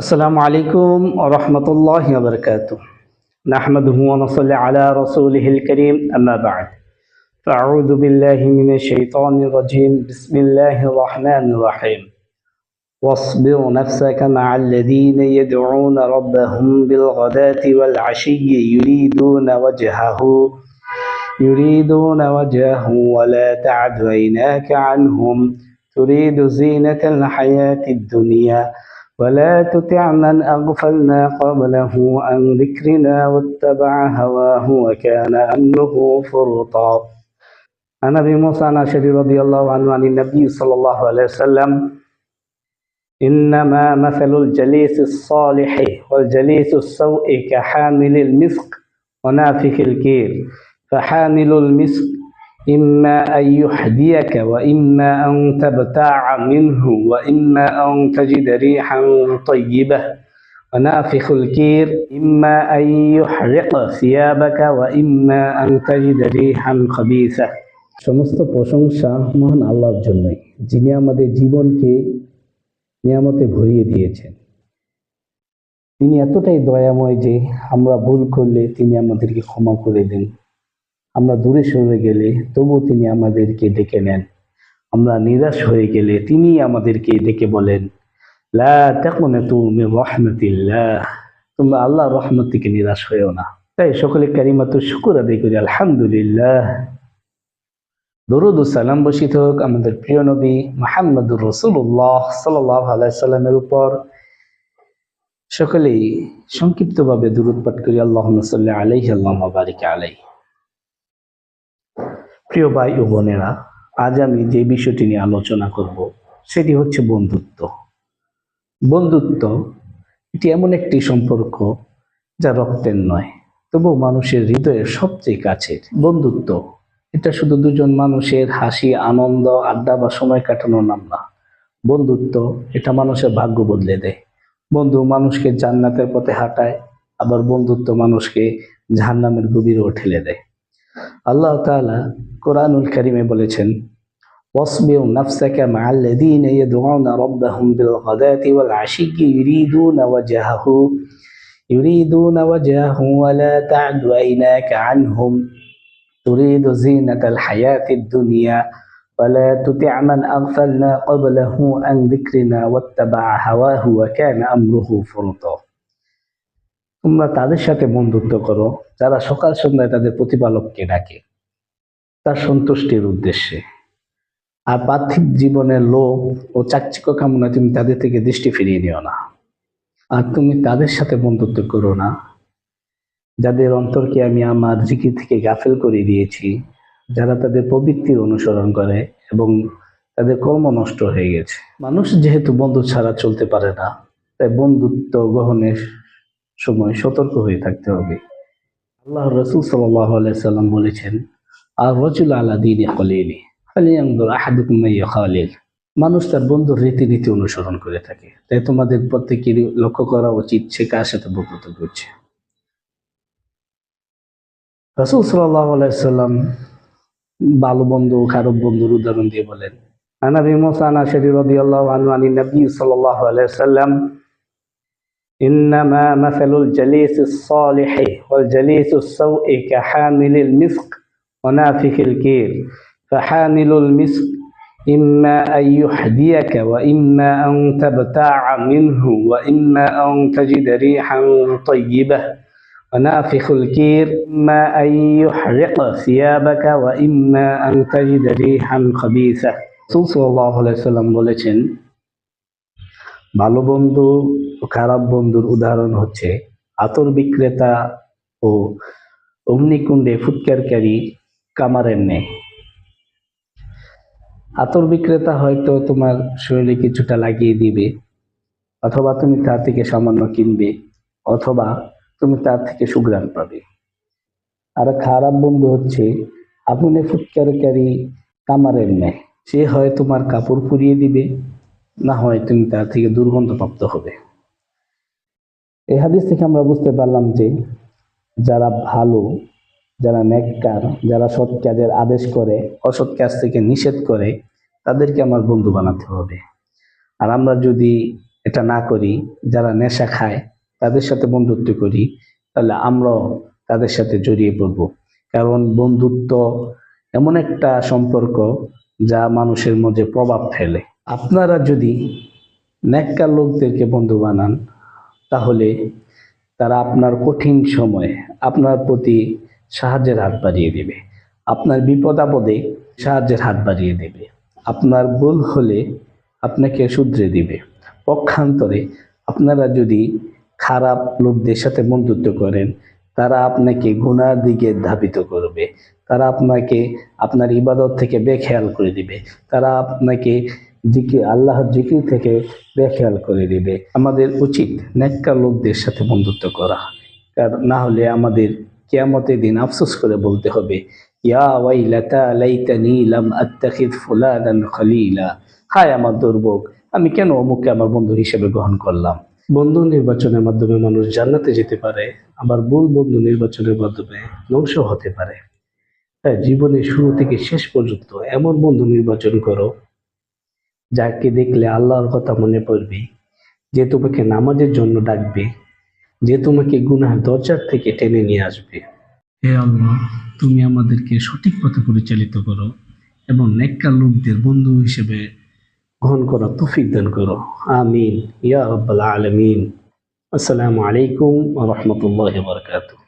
السلام عليكم ورحمة الله وبركاته. نحمده ونصلي على رسوله الكريم. أما بعد فأعوذ بالله من الشيطان الرجيم. بسم الله الرحمن الرحيم. واصبر نفسك مع الذين يدعون ربهم بالغداة والعشي. يريدون وجهه يريدون وجهه ولا تعد عيناك عنهم. تريد زينة الحياة الدنيا ولا تطع من أغفلنا قبله عن ذكرنا واتبع هواه وكان أمره فرطا. عن أبي موسى الأشعري رضي الله عنه عن النبي صلى الله عليه وسلم إنما مثل الجليس الصالح والجليس السوء كحامل المسك ونافخ الكير فحامل المسك إما أن يحديك وإما أن تبتاع منه وإما أن تجد ريحا طيبة ونافخ الكير إما أن يحرق ثيابك وإما أن تجد ريحا خبيثة সমস্ত প্রশংসা মহান আল্লাহর জন্যই যিনি আমাদের জীবনকে নিয়ামতে ভরিয়ে দিয়েছেন তিনি এতটাই দয়াময় যে আমরা ভুল করলে তিনি আমাদেরকে ক্ষমা করে দেন আমরা দূরে সরে গেলে তবু তিনি আমাদেরকে ডেকে নেন। আমরা নিরাশ হয়ে গেলে তিনি আমাদেরকে ডেকে বলেন, লা তোমরা আল্লাহর রহমত থেকে নিরাশ হয়েও না। তাই সকলে কারিমাত শুকুর আদায় করি, আলহামদুলিল্লাহ। দরুদ সালাম বসিত হোক আমাদের প্রিয় নবী মাহমুদুর রসুল্লাহ সাল্লাহ আলাইসাল্লামের উপর। সকলেই সংক্ষিপ্তভাবে দুরুদ পাঠ করি আল্লাহ সাল্লাহ আলাইহি আল্লাহ আলাই প্রিয় ভাই ও বোনেরা, আজ আমি যে বিষয়টি নিয়ে আলোচনা করব, সেটি হচ্ছে বন্ধুত্ব। বন্ধুত্ব এটি এমন একটি সম্পর্ক যা রক্তের নয় তবু মানুষের হৃদয়ের সবচেয়ে কাছের। বন্ধুত্ব, এটা শুধু দুজন মানুষের হাসি, আনন্দ, আড্ডা বা সময় কাটানোর নাম না। বন্ধুত্ব এটা মানুষের ভাগ্য বদলে দেয়। বন্ধু মানুষকে জান্নাতের পথে হাঁটায়, আবার বন্ধুত্ব মানুষকে জাহান্নামের গভীরেও ঠেলে দেয়। আল্লাহ তাআলা কোরআনুল কারিমে বলেছেন واصبر نفسك مع الذين يدعون ربهم بالغداة والعشي يريدون وجهه يريدون وجهه ولا تعد عيناك عنهم تريد زينة الحياة الدنيا ولا تطع من أغفلنا قبله عن ذكرنا واتبع هواه وكان أمره فرطا তোমরা তাদের সাথে বন্ধুত্ব করো, যারা সকাল সন্ধ্যায় তাদের প্রতিপালককে ডাকে। তার সন্তুষ্টির উদ্দেশ্যে। আর পার্থিব জীবনের লোভ ও চাকচিক্য কামনা তুমি তাদের থেকে দৃষ্টি ফিরিয়ে নিও না। আর তুমি তাদের সাথে বন্ধুত্ব করো না। যাদের অন্তরকে আমি আমার জিকির থেকে গাফেল করে দিয়েছি, যারা তাদের প্রবৃত্তির অনুসরণ করে এবং তাদের কর্ম নষ্ট হয়ে গেছে। মানুষ যেহেতু বন্ধু ছাড়া চলতে পারে না, তাই বন্ধুত্ব গ্রহণের সময় সতর্ক হয়ে থাকতে হবে। আল্লাহ রসুল সাল্লাম বলেছেন আর রচুল আল্লা মানুষ তার বন্ধুর রীতিনীতি অনুসরণ করে থাকে। তাই তোমাদের প্রত্যেকেরই লক্ষ্য করা উচিত সে কার সাথে বন্ধুত্ব করছে। রসুল সাল্লাহ আলাইসাল্লাম ভালো বন্ধু খারাপ বন্ধুর উদাহরণ দিয়ে বলেন, আনা মোসানা শরীর রদি আল্লাহ আনু আলী নবী সাল্লাহ আলাইসাল্লাম الله عليه وسلم انما مثل الجليس الصالح والجليس السوء كحامل المسك ونافخ الكير فحامل المسك اما ان يحديك واما ان تبتاع منه واما ان تجد ريحا طيبه ونافخ الكير إما أن يحرق ثيابك وإما أن تجد ريحا خبيثة রাসূল সাল্লাল্লাহু আলাইহি সাল্লাম বলেছেন ভালো বন্ধু খারাপ বন্ধুর উদাহরণ হচ্ছে আতর বিক্রেতা ও অগ্নিকুণ্ডে ফুৎকারকারী কামারের ন্যায় আতর বিক্রেতা হয়তো তোমার শরীরে কিছুটা লাগিয়ে দিবে, অথবা তুমি তার থেকে সামান্য কিনবে, অথবা তুমি তার থেকে সুগ্রাণ পাবে। আর খারাপ বন্ধু হচ্ছে আগুনে ফুৎকারকারী কামারের ন্যায় সে হয় তোমার কাপড় পুড়িয়ে দিবে না হয় তুমি তার থেকে দুর্গন্ধ প্রাপ্ত হবে। এই হাদিস থেকে আমরা বুঝতে পারলাম যে যারা ভালো, যারা নেককার, যারা সৎ কাজের আদেশ করে, অসৎ কাজ থেকে নিষেধ করে, তাদেরকে আমার বন্ধু বানাতে হবে। আর আমরা যদি এটা না করি, যারা নেশা খায়, তাদের সাথে বন্ধুত্ব করি, তাহলে আমরাও তাদের সাথে জড়িয়ে পড়ব। কারণ বন্ধুত্ব এমন একটা সম্পর্ক যা মানুষের মধ্যে প্রভাব ফেলে। আপনারা যদি নেককার লোকদেরকে বন্ধু বানান, তাহলে তারা আপনার কঠিন সময়ে আপনার প্রতি সাহায্যের হাত বাড়িয়ে দেবে। আপনার বিপদ আপদে সাহায্যের হাত বাড়িয়ে দেবে। আপনার ভুল হলে আপনাকে শুধরে দিবে। পক্ষান্তরে আপনারা যদি খারাপ লোকদের সাথে বন্ধুত্ব করেন, তারা আপনাকে গুনার দিকে ধাবিত করবে। তারা আপনাকে আপনার ইবাদত থেকে বেখেয়াল করে দিবে। তারা আপনাকে জিকি আল্লাহর জিকির থেকে বেখেয়াল করে দিবে। আমাদের উচিত নেককার লোকদের সাথে বন্ধুত্ব করা। কারণ না হলে আমাদের কিয়ামতের দিন আফসোস করে বলতে হবে, ইয়া লাইতানি হায় আমার দুর্ভোগ, আমি কেন অমুককে আমার বন্ধু হিসেবে গ্রহণ করলাম? বন্ধু নির্বাচনের মাধ্যমে মানুষ জান্নাতে যেতে পারে, আবার ভুল বন্ধু নির্বাচনের মাধ্যমে ধ্বংস হতে পারে। তাই জীবনের শুরু থেকে শেষ পর্যন্ত এমন বন্ধু নির্বাচন করো যাকে দেখলে আল্লাহর কথা মনে পড়বে যে তোমাকে নামাজের জন্য ডাকবে যে তোমাকে গুনাহ দরজার থেকে টেনে নিয়ে আসবে। হে আল্লাহ তুমি আমাদেরকে সঠিক পথে পরিচালিত করো এবং নেককার লোকদের বন্ধু হিসেবে গ্রহণ করা তৌফিক দান করো। আমিন। ইয়া রব্বাল আলামিন। আসসালামু আলাইকুম ওয়া রাহমাতুল্লাহি ওয়া বারাকাতুহু।